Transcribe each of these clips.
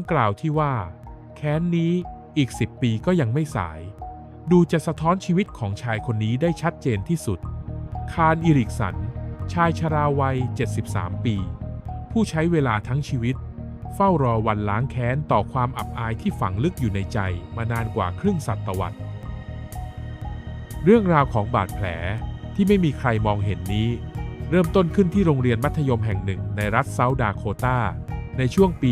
ำกล่าวที่ว่า แค้นนี้อีก10ปีก็ยังไม่สาย ดูจะสะท้อนชีวิตของชายคนนี้ได้ชัดเจนที่สุด คาร์นอิริกสัน ชายชราวัย 73 ปี ผู้ใช้เวลาทั้งชีวิต เฝ้ารอวันล้างแค้นต่อความอับอายที่ฝังลึกอยู่ในใจมานานกว่าครึ่งศตวรรษ เรื่องราวของบาดแผลที่ไม่มีใครมองเห็นนี้ เริ่มต้นขึ้นที่โรงเรียนมัธยมแห่งหนึ่งในรัฐเซาท์ดาโคตา ในช่วงปี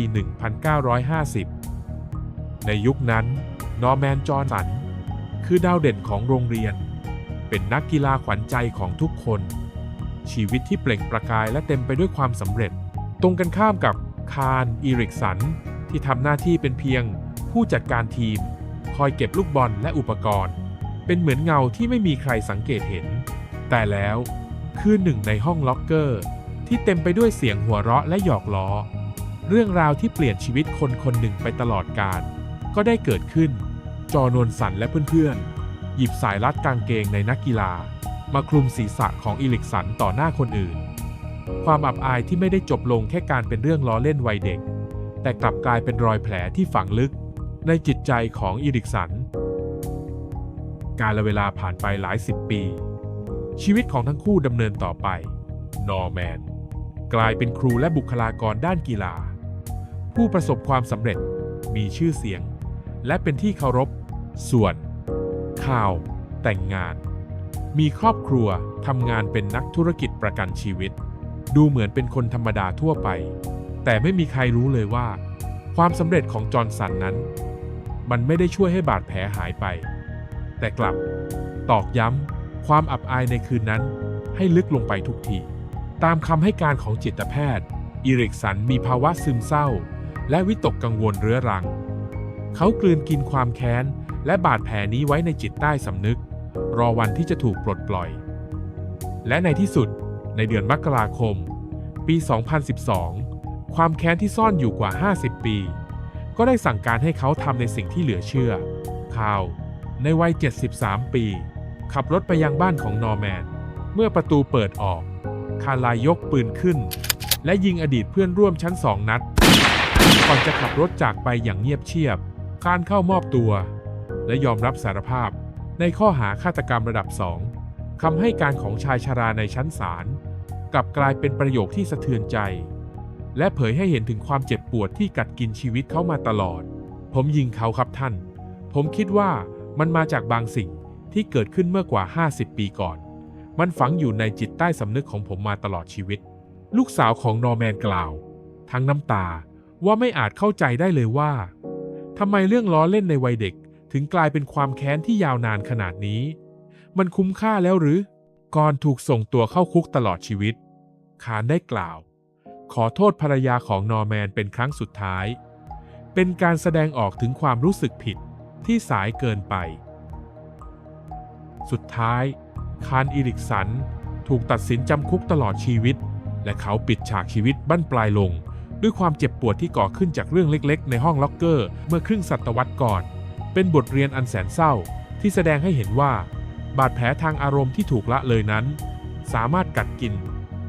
1950 ในยุคนั้น นอร์แมน จอร์สัน คือดาวเด่นของโรงเรียน เป็นนักกีฬาขวัญใจของทุกคน ชีวิตที่เปล่งประกายและเต็มไปด้วยความสำเร็จ ตรงกันข้ามกับคาร์นอีริกสัน ที่ทำหน้าที่เป็นเพียง ผู้จัดการทีม คอยเก็บลูกบอลและอุปกรณ์ เป็นเหมือนเงาที่ไม่มีใครสังเกตเห็น แต่แล้วคือหนึ่งในห้องล็อกเกอร์ ที่เต็มไปด้วยเสียงหัวเราะและหยอกล้อ เรื่องราวที่เปลี่ยนชีวิตคนคนหนึ่งไปตลอดกาลก็ได้เกิดขึ้น จอห์นนสันและเพื่อนๆ หยิบสายรัดกางเกงในนักกีฬา มาคลุมศีรษะของอีลิกสันต่อหน้าคนอื่น ความอับอายที่ไม่ได้จบลงแค่การเป็นเรื่องล้อเล่นวัยเด็ก แต่กลับกลายเป็นรอยแผลที่ฝังลึก ในจิตใจของอีริกสัน การละเวลาผ่านไปหลายสิบปี ชีวิตของทั้งคู่ดำเนินต่อไป นอร์แมนกลายเป็นครูและบุคลากรด้านกีฬา ผู้ประสบความสำเร็จ มีชื่อเสียง และเป็นที่เคารพ ส่วน ข่าว แต่งงาน มีครอบครัวทำงานเป็นนักธุรกิจประกันชีวิต ดูเหมือนเป็นคนธรรมดาทั่วไป แต่ไม่มีใครรู้เลยว่า ความสำเร็จของจอร์นสันนั้น มันไม่ได้ช่วยให้บาดแผลหายไป แต่กลับ ตอกย้ำความอับอายในคืนนั้น ให้ลึกลงไปทุกทีตามคำให้การของจิตแพทย์อีริกสันมีภาวะซึมเศร้า และวิตกกังวลเรื้อรัง เขากลืนกินความแค้น และบาดแผลนี้ไว้ในจิตใต้สำนึก รอวันที่จะถูกปลดปล่อย และในที่สุด ในเดือนมกราคม ปี 2012 ความแค้นที่ซ่อนอยู่กว่า 50 ปี ก็ได้สั่งการให้เขาทำในสิ่งที่เหลือเชื่อข่าว ในวัย 73 ปี ขับรถไปยังบ้านของนอร์แมน เมื่อประตูเปิดออก คาลายยกปืนขึ้น และยิงอดีตเพื่อนร่วมชั้นสองนัด ก่อนจะขับรถจากไปอย่างเงียบเชียบการเข้ามอบตัว และยอมรับสารภาพในข้อหาฆาตกรรมระดับสองคำให้การของชายชราในชั้นศาลกลับกลายเป็นประโยคที่สะเทือนใจ และเผยให้เห็นถึงความเจ็บปวดที่กัดกินชีวิตเขามาตลอด ผมยิงเขาครับท่าน ผมคิดว่ามันมาจากบางสิ่งที่เกิดขึ้นเมื่อกว่า 50 ปีก่อน มันฝังอยู่ในจิตใต้สำนึกของผมมาตลอดชีวิต ลูกสาวของนอร์แมนกล่าว ทั้งน้ำตา ว่าไม่อาจเข้าใจได้เลยว่าทำไมเรื่องล้อเล่นในวัยเด็ก ถึงกลายเป็นความแค้นที่ยาวนานขนาดนี้ มันคุ้มค่าแล้วหรือ ก่อนถูกส่งตัวเข้าคุกตลอดชีวิต คารได้กล่าว ขอโทษภรรยาของนอร์แมนเป็นครั้งสุดท้าย เป็นการแสดงออกถึงความรู้สึกผิดที่สายเกินไป สุดท้าย คารอิริกสัน ถูกตัดสินจำคุกตลอดชีวิต และเขาปิดฉากชีวิตบั้นปลายลง ด้วยความเจ็บปวดที่ก่อขึ้นจากเรื่องเล็กๆ ในห้องล็อกเกอร์ เมื่อครึ่งศตวรรษก่อน เป็นบทเรียนอันแสนเศร้า ที่แสดงให้เห็นว่า บาดแผลทางอารมณ์ที่ถูกละเลยนั้น สามารถกัดกิน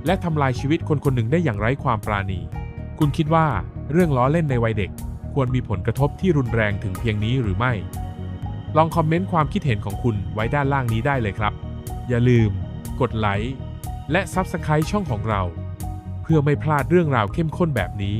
และทำลายชีวิตคนคนหนึ่งได้อย่างไร้ความปราณี คุณคิดว่าเรื่องล้อเล่นในวัยเด็ก ควรมีผลกระทบที่รุนแรงถึงเพียงนี้หรือไม่ ลองคอมเมนต์ความคิดเห็นของคุณไว้ด้านล่างนี้ได้เลยครับ อย่าลืม กดไลค์และ Subscribe ช่องของเรา พื่อไม่พลาดเรื่องราวเข้มข้นแบบนี้